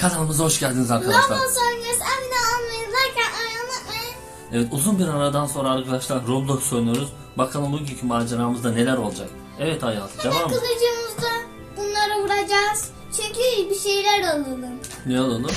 Kanalımıza hoş geldiniz arkadaşlar. Roblox oynuyoruz. Abone olmayı, like atmayı unutmayın. Evet uzun bir aradan sonra arkadaşlar Roblox oynuyoruz. Bakalım bugünkü maceramızda neler olacak. Evet Hemen devam. kılıcımızla bunlara vuracağız. Çünkü bir şeyler alalım. Ne alalım?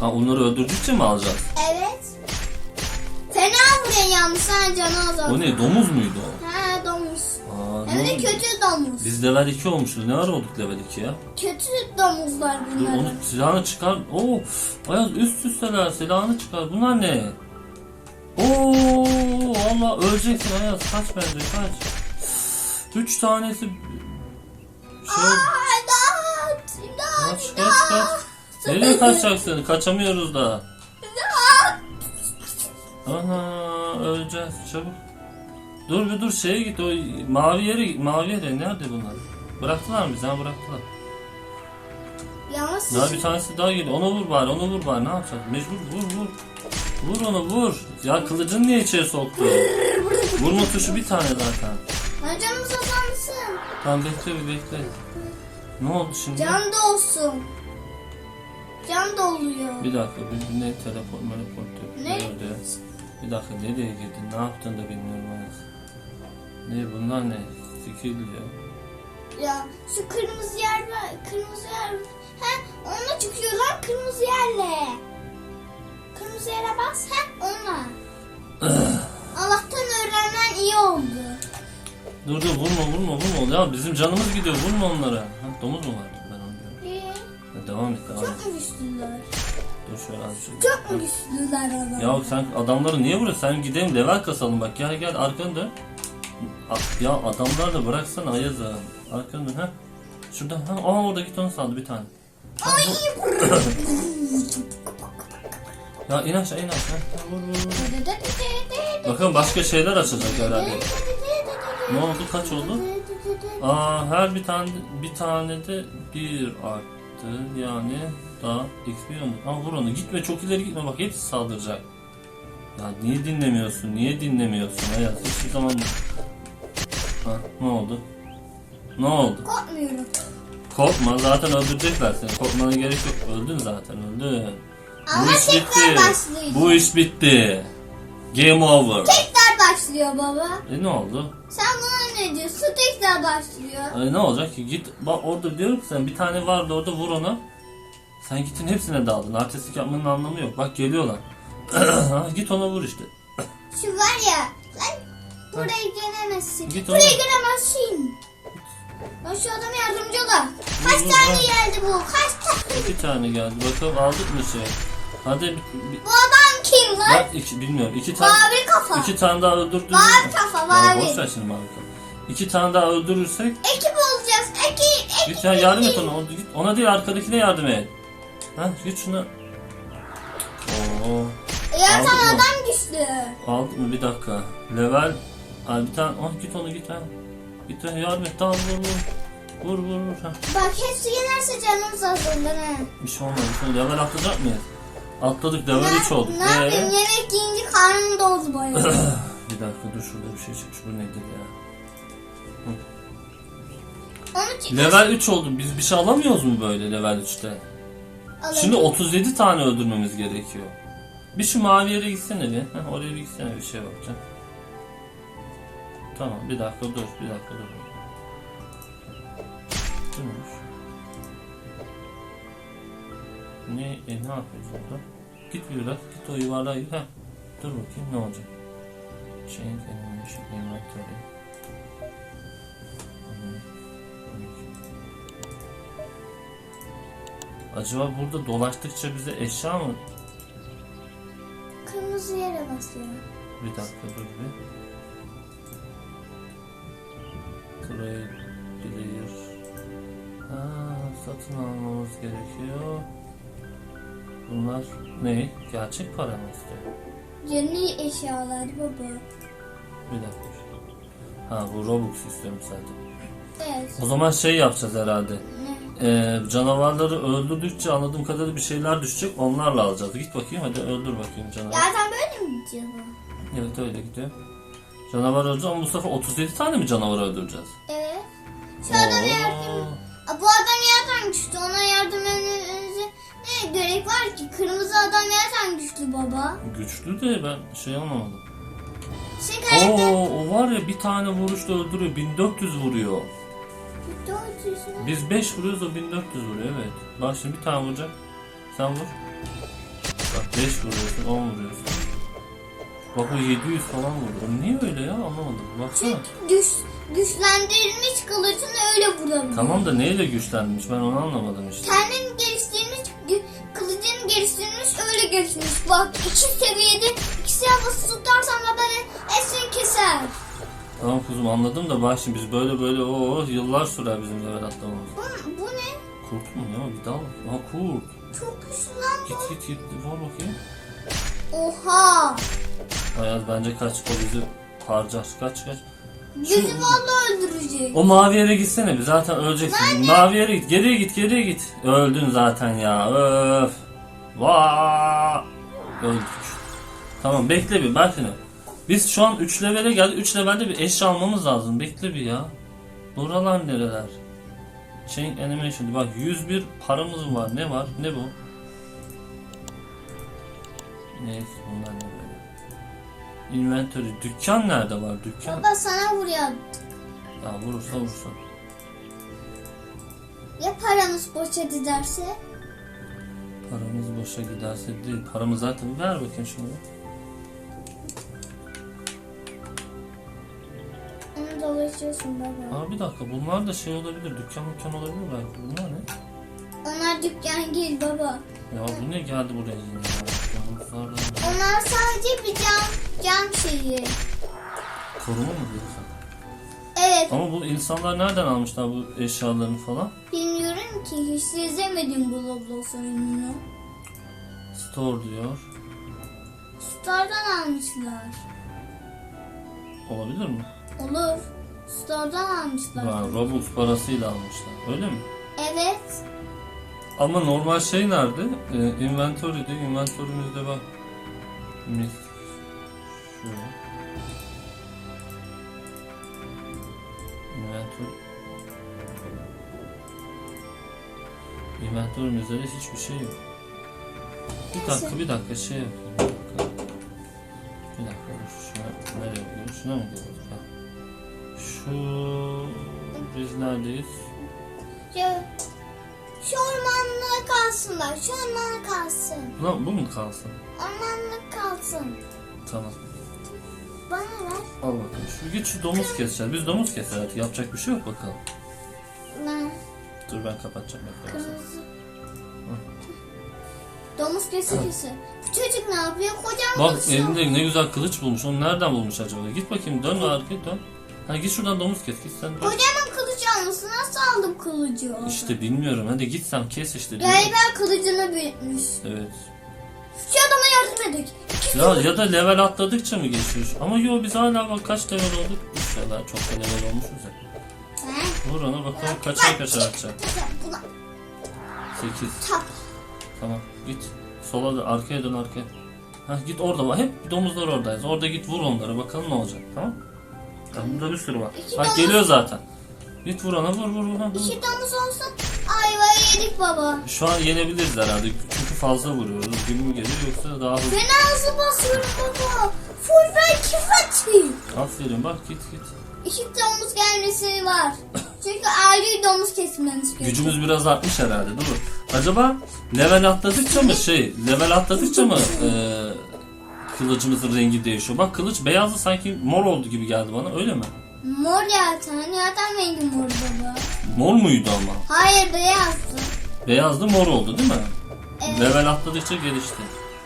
Ha, onları öldürdükçe mi alacağız? Evet. Fena vuruyor yalnız sen canı azaltma. O ne domuz muydu o? Aa, Hem de kötü domuz. Biz level 2 olmuşuz. Ne ara olduk level 2 ya? Kötü domuzlar Dur bunlar. onu silahını çıkar. Oo, Ayaz üst üsteler silahını çıkar. Bunlar ne? Oo, valla öleceksin Ayaz. Kaç bence kaç. Üç tanesi şey İmdat! İmdat! Kaç kaç kaç. Nereye kaçacaksın? Kaçamıyoruz da. Ana öleceğiz çabuk. Dur bir dur şeye git o mavi yere. Mavi yere nerede bunlar? Bıraktılar mı bizi ha bıraktılar. Yalnız Daha bir tanesi daha geliyor. Ona vur bari ona vur bari ne yapacağız? Mecbur vur vur. Vur onu vur. Ya kılıcını niye içeri soktu? Vurma tuşu bir tane zaten. Ha, canımız azalsın. Tamam bekle bir bekle. Ne oldu şimdi? Can da olsun. Can da oluyor. Bir dakika bir ne teleport teleport Ne? Bir dakika nereye girdin? Ne yaptın da bilmiyorum Ayaz. Ne bunlar ne? Skill ya. Ya şu kırmızı yer var. Kırmızı yer. He onunla çıkıyor lan kırmızı yerle. Kırmızı yere bas. He onunla. Allah'tan öğrenmen iyi oldu. Dur dur vurma vurma vurma. Ya bizim canımız gidiyor vurma onlara. Ha, domuz mu var? Ben onu diyorum. Ha, devam et devam et. Çok mu güçlüler? Dur şöyle azıcık. Çok mu güçlüler adam? Ya sen adamları niye vuruyorsun? Sen gidelim level kasalım bak. Gel gel arkanı dön. Ya adamlar da bıraksana Ayaz'a. Arkanı dön ha. Şuradan ha. Aa orada git onu saldı bir tane. Ay Ya in aşağı in aşağı. Ha, Vur vur vur. Bakalım başka şeyler açacak herhalde. Ne oldu kaç oldu? Aa her bir tane bir tane de bir arttı yani daha XP oldu. Aa vur onu gitme çok ileri gitme bak hepsi saldıracak. Ya niye dinlemiyorsun niye dinlemiyorsun Ayaz hiçbir zaman Ha ne oldu? Ne oldu? Korkmuyorum. Korkma zaten öldürecekler seni korkmana gerek yok öldün zaten öldün. Ama Bu iş tekrar bitti. başlayacak. Bu iş bitti. Game over. Tekrar başlıyor baba. E ne oldu? Sen buna ne diyorsun? Tekrar başlıyor. E ne olacak ki? Git bak orada diyorum ki sen bir tane vardı orada vur onu. Sen gittin hepsine daldın. Artistik yapmanın anlamı yok. Bak geliyorlar. Ha, Git ona vur işte. Şu var ya. Buraya gelemezsin. Git buraya ona. gelemezsin. Ben şu adama yardımcı olayım. Kaç vur, tane ha. geldi bu? Kaç tane? İki tane geldi. Bakalım aldık mı şey? Hadi bir, bir, Bu adam kim lan? bak iki, bilmiyorum. İki tane Mavi kafa. iki tane daha öldürdük. Mavi kafa, mavi. boş ver şimdi mavi kafa. İki tane daha öldürürsek Ekip olacağız. Ekip. Ekip. git ya yardım et ona. Ona, git, ona değil arkadakine yardım et. Ha git şuna. Oo. Ya mı? adam güçlü. Aldık mı bir dakika. Level. Ay bir tane. Oh git onu git ha. Git ha yardım et. Tamam vur vur. Vur vur vur. Ha. Bak hepsi gelirse canımız azalır ha. Bir şey olmadı. Şimdi level atlayacak mıyız? Atladık level 3 olduk. Ne yapayım? Ee? Yemek yiyince karnım doldu bayağı. bir dakika dur şurada bir şey çıkmış. Bu nedir ya? Level 3 oldu. Biz bir şey alamıyoruz mu böyle level 3'te? alayım. Şimdi 37 tane öldürmemiz gerekiyor. Bir şu mavi yere gitsene bir. Heh, oraya bir gitsene bir şey bakacağım. Tamam bir dakika dur bir dakika dur. Durmuş. Ne, e, ne yapıyoruz burada? Git biraz, git o yuvarlığa git. Heh. Dur bakayım ne olacak? Change animation inventory. Acaba burada dolaştıkça bize eşya mı Kırmızı yere basıyor. Bir dakika dur bir. Trade Player. Ha, satın almamız gerekiyor. Bunlar ne? Gerçek para mı istiyor? Yeni eşyalar baba. Bir dakika. Ha bu Robux istiyorum zaten. Evet. O zaman şey yapacağız herhalde. Ee, canavarları öldürdükçe anladığım kadarıyla bir şeyler düşecek. Onlarla alacağız. Git bakayım hadi öldür bakayım canavar. Zaten böyle mi gidiyor bu? Evet öyle gidiyor. Canavar öldüreceğiz ama bu sefer 37 tane mi canavar öldüreceğiz? Evet. Şu adama yardım... Aa, Bu adam yardım düştü. Ona yardım edinize. Ne gerek var ki? Kırmızı adam nereden güçlü baba? Güçlü de ben şey anlamadım. Sen Oo karakter... o var ya bir tane vuruşta öldürüyor. 1400 vuruyor. Doğru Biz 5 vuruyoruz o 1400 vuruyor evet. Bak şimdi bir tane vuracak. Sen vur. Bak 5 vuruyorsun 10 vuruyorsun. Bak o 700 falan. O niye öyle ya anlamadım. Baksana. Güç, güçlendirilmiş kılıcını öyle vurabiliyor. Tamam da neyle güçlenmiş ben onu anlamadım işte. Kendini geliştirmiş, kılıcını geliştirmiş, öyle geliştirmiş. Bak iki seviyede iki silahı tutarsam da beni esini keser. Tamam kuzum anladım da bak şimdi biz böyle böyle o yıllar sürer bizim level atlamamız. Bu, bu ne? Kurt mu ya bir daha bak. Aha kurt. Çok güçlü lan bu. Git git git var bakayım. Oha. Ayaz bence kaç o bizi harcar. Kaç kaç. Bizi vallahi öldürecek. O mavi yere gitsene bir zaten öleceksin. Mavi yere git geriye git geriye git. Öldün zaten ya öf. Vaa. Öldük. Tamam bekle bir bak şimdi. Biz şu an 3 levele geldik. 3 levelde bir eşya almamız lazım. Bekle bir ya. Buralar nereler? Chain animation. Bak 101 paramız var. Ne var? Ne bu? Neyse bunlar ne böyle? Inventory. Dükkan nerede var? Dükkan. Baba sana vuruyor. Ya vurursa vursa. Ya paramız boşa giderse? Paramız boşa giderse değil. Paramı zaten ver bakayım şunu. Onu dolaşıyorsun baba. Aa bir dakika bunlar da şey olabilir. Dükkan dükkan olabilir belki. Bunlar ne? Onlar dükkan değil baba. Ya bu ne geldi buraya yine ya? Da- Onlar sadece bir cam, cam şeyi. Koruma mı diyorsun? Evet Ama bu insanlar nereden almışlar bu eşyalarını falan? bilmiyorum ki hiç izlemedim bu Roblox oyununu. Store diyor. Store'dan almışlar. Olabilir mi? Olur. Store'dan almışlar. Ha, Robux parasıyla almışlar. Öyle mi? Evet. Ama normal şey nerede? Ee, inventory'de. Inventory'mizde bak. Mis. Şu. Inventory. Inventory'mizde de hiçbir şey yok. Bir dakika bir dakika şey yapayım. Bir dakika. Bir dakika. Şuna nereye gidiyor? Şuna mı gidiyoruz? Ha. Şu biz neredeyiz? Şu, şu ormanlık kalsınlar. Şu ormanlık kalsın. Lan bu mu kalsın? Ormanlık kalsın. Tamam. Bana ver. Al bakalım. Şu git şu domuz keseceğiz. Biz domuz keser artık. Yapacak bir şey yok bakalım. Ben Dur ben kapatacağım. Bekle. kırmızı. Domuz kesi kesi. Bu çocuk ne yapıyor? Kocaman Bak kılıç elinde ne güzel kılıç bulmuş. Onu nereden bulmuş acaba? Git bakayım dön arkaya dön. Ha git şuradan domuz kes. Git sen. Kocaman almışsın. Nasıl aldım kılıcı orada? İşte bilmiyorum. Hadi git sen kes işte. diyorum. Galiba kılıcını büyütmüş. Evet. Şu adama yardım edin. Ya ya da level atladıkça mı geçiyor? Ama yo biz hala bak kaç level olduk? 3 level çok da level olmuşuz ya. He? Vur ona bakalım kaçar kaçar atacak. Buna 8. tap. Tamam git. Sola da arkaya dön arkaya. Ha git orada bak. Hep domuzlar oradayız. Orada git vur onlara bakalım ne olacak. Tamam? Ya burada bir sürü var. Bak geliyor zaten. Git vur ona vur vur vur. İki domuz olsa ayvayı yedik baba. Şu an yenebiliriz herhalde. Çünkü fazla vuruyoruz. Gün mü gelir yoksa daha hızlı. Fena hızlı basıyorum baba. Full belki fatih. Aferin bak git git. İki domuz gelmesi var. Çünkü ayrı domuz kesmemiz gerekiyor. Gücümüz biraz artmış herhalde değil mi? Acaba level atladıkça mı şey, level atladıkça mı e, kılıcımızın rengi değişiyor? Bak kılıç beyazdı sanki mor oldu gibi geldi bana öyle mi? Mor ya tane zaten rengi mor baba. Mor muydu ama? Hayır beyazdı. Beyazdı mor oldu değil mi? Evet. Level atladıkça gelişti.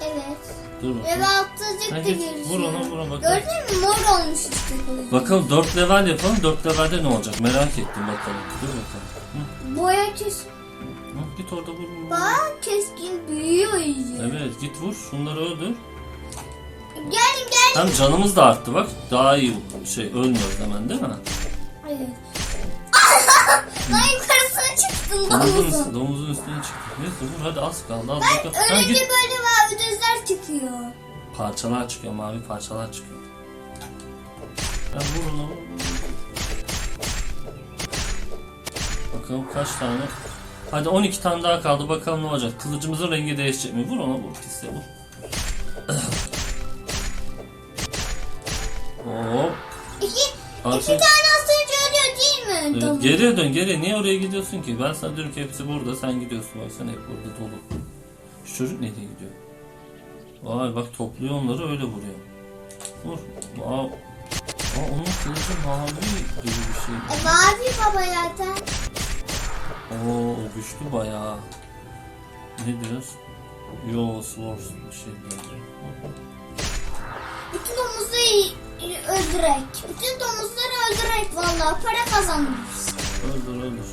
Evet. Dur bakalım. Ha, da git, gelişiyor. vur ona, vur ona, bakalım. Gördün mü mor olmuş işte kılıcı. Bakalım 4 level yapalım. 4 levelde ne olacak? Merak ettim bakalım. Dur bakalım. Boya kes. Hı, hı, git orada vur. Bak keskin büyüyor iyice. Evet git vur. Şunları öldür. Gelin gelin. Hem canımız da arttı bak. Daha iyi şey ölmüyoruz hemen değil mi? Evet. Lan yukarısına çıktım Domuzun, domuzun. üstü- domuzun üstüne çıktı. Neyse vur hadi az kaldı. Az bakalım. Ha, Ölünce git. böyle mavi gözler çıkıyor. Parçalar çıkıyor. Mavi parçalar çıkıyor. Ya vur onu vur. vur. Bakalım kaç tane Hadi 12 tane daha kaldı bakalım ne olacak. Kılıcımızın rengi değişecek mi? Vur ona vur pisle vur. İki, tane asınca ölüyor değil mi? Evet, Domuz. geriye dön geriye. Niye oraya gidiyorsun ki? Ben sana diyorum ki hepsi burada. Sen gidiyorsun. Bak sen hep burada dolu. Şu çocuk nereye gidiyor? Vay bak topluyor onları öyle vuruyor. Vur. Aa, aa onun kılıcı mavi gibi bir şey. E, mavi baba zaten. Oo o güçlü bayağı. Ne diyoruz? Yo Swords bir şey diyor. Bütün domuzları öldürek. Bütün domuzları öldürek vallahi para kazanırız. Öldür öldür.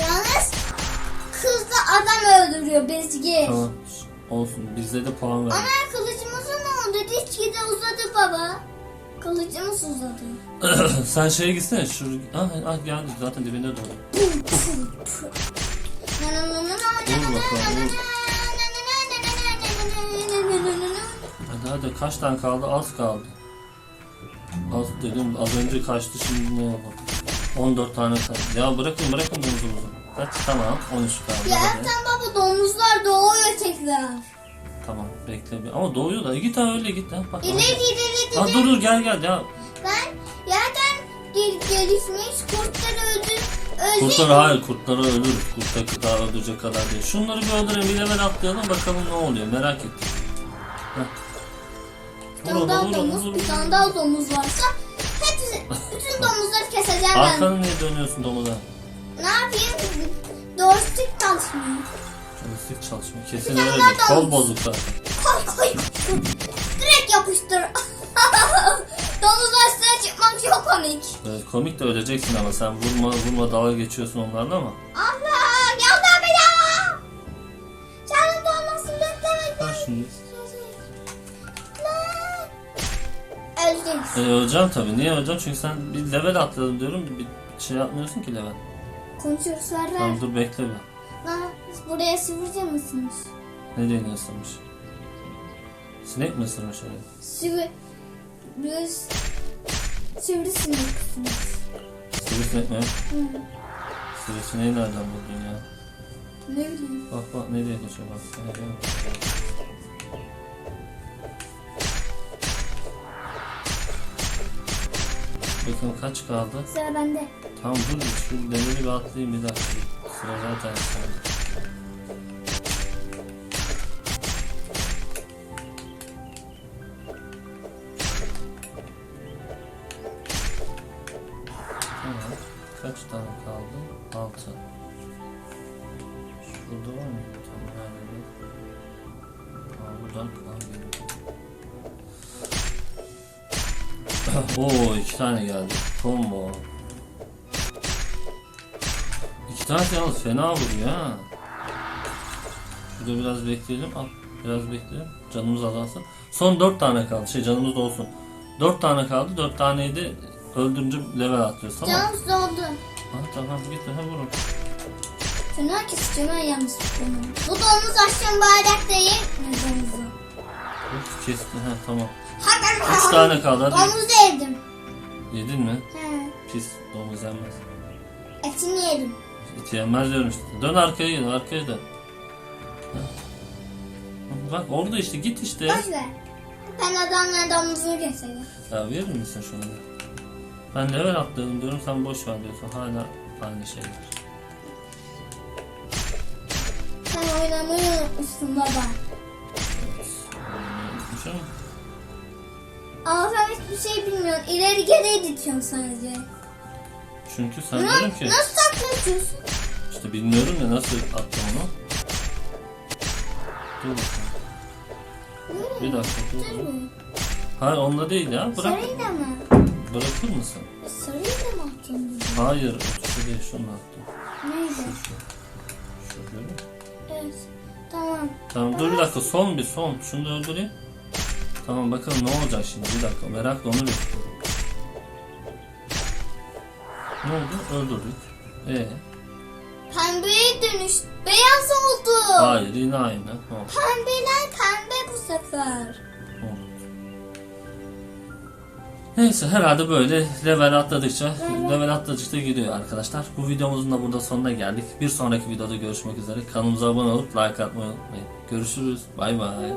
Yalnız kız da adam öldürüyor bezgir. Tamam. Olsun. Bizde de puan ver. Ana kılıcımıza ne oldu? Dişki de uzadı baba. Kılıcımız uzadı. Sen şeye gitsene. Şu... Ah, ah geldi. Zaten dibinde na Vur bakalım, vur. Hadi kaç tane kaldı? Az kaldı. Az dedim az önce kaçtı şimdi ne oldu? 14 tane kaldı. Ya bırakın bırakın domuzumuzu. Kaç tamam 13 kaldı. Ya Hadi. Baba domuzlar doğuyor tekrar. Tamam bekle bir. Ama doğuyor da git ha öyle git ha. Bak, İleri ileri Ha, dur dur gel gel ya. Ben yerden gel gelişmiş kurtları öldür. Öldür. Kurtları hayır kurtları ölür. Kurtları daha öldürecek kadar değil. Şunları bir öldürelim bir level atlayalım bakalım ne oluyor merak ettim. Heh. Tane daha domuz, bir tane daha domuz varsa hepsi, bütün domuzları keseceğim ben. Arkanı niye dönüyorsun domuza? Ne yapayım? Doğrustik çalışmıyor. Çalıştık çalışmıyor. Kesin öyle. daha Kol bozuk zaten. Koy koy. Direkt yapıştır. Domuzlar üstüne çıkmak çok komik. Evet, komik de öleceksin ama sen vurma vurma dalga geçiyorsun onlarla ama. E, öleceğim tabii. Niye öleceğim? Çünkü sen bir level atladın diyorum. Bir şey yapmıyorsun ki level. Konuşuyoruz ver. Tamam dur bekle bir. Lan buraya sivrice misiniz? Ne diye ısırmış? Sinek mi ısırmış öyle? Sivri... Biz... Sivrisinek misiniz? Sivrisinek mi? Hı. Sivrisineği nereden buldun ya? Ne bileyim. Bak bak nereye kaçıyor bak. Nereye bak. Bakın kaç kaldı? Sıra bende. Tamam dur şu demiri bir atlayayım bir dakika. Sıra zaten sende. Tamam. Kaç tane kaldı? Altı. Şurada var mı? Tamam nerede? Aa, buradan kaldı. Oo iki tane geldi. Combo. İki tane yalnız fena vuruyor ha. Şurada biraz bekleyelim. Al biraz bekleyelim. Canımız azalsın. Son dört tane kaldı. Şey canımız da olsun. Dört tane kaldı. Dört taneyi de öldürünce level atlıyoruz tamam mı? Canım doldu. Ha, tamam git ha vurun. Fena keseceğim ben yalnız. Bu domuz aşkım bardak değil. Ne domuzu? Uf, Kesti ha tamam. Hadi Üç tane kaldı hadi. Domuz da yedim. Yedin mi? He. Pis domuz yenmez. Etini yedim. Hiç yenmez diyorum işte. Dön arkaya gel arkaya dön. Ha. Bak orada işte git işte. Boş ver. Ben adamla domuzunu keserim. Ya verir misin şunu? Ben level atladım diyorum sen boş ver diyorsun. Hala aynı şeyler. Sen oynamayı unutmuşsun baba. Unutmuş sen hiçbir şey bilmiyorsun. İleri geri gidiyorsun sadece. Çünkü sen diyorum ki Nasıl taklatıyorsun? işte bilmiyorum ya nasıl attım onu. Dur bakalım. Bir dakika dur. Mu? Hayır onda değil ya. Bırak. Sarıyı da mı? Bırakır mısın? Sarıyı da mı attın? Hayır. Şu değil şunu attım. Neydi? Şu şu. Şu görüyor musun? Evet. Tamam. Tamam dur bir dakika son bir son. Şunu da öldüreyim. Tamam bakalım ne olacak şimdi bir dakika merakla onu bekliyorum. Ne oldu? Öldürdük. Ee, Pembeye dönüş. Beyaz oldu. hayır yine aynı. Ne oldu? Pembeler pembe bu sefer. Neyse herhalde böyle level atladıkça level atladıkça gidiyor arkadaşlar. Bu videomuzun da burada sonuna geldik. Bir sonraki videoda görüşmek üzere. Kanalımıza abone olup like atmayı unutmayın. Görüşürüz. Bay bay.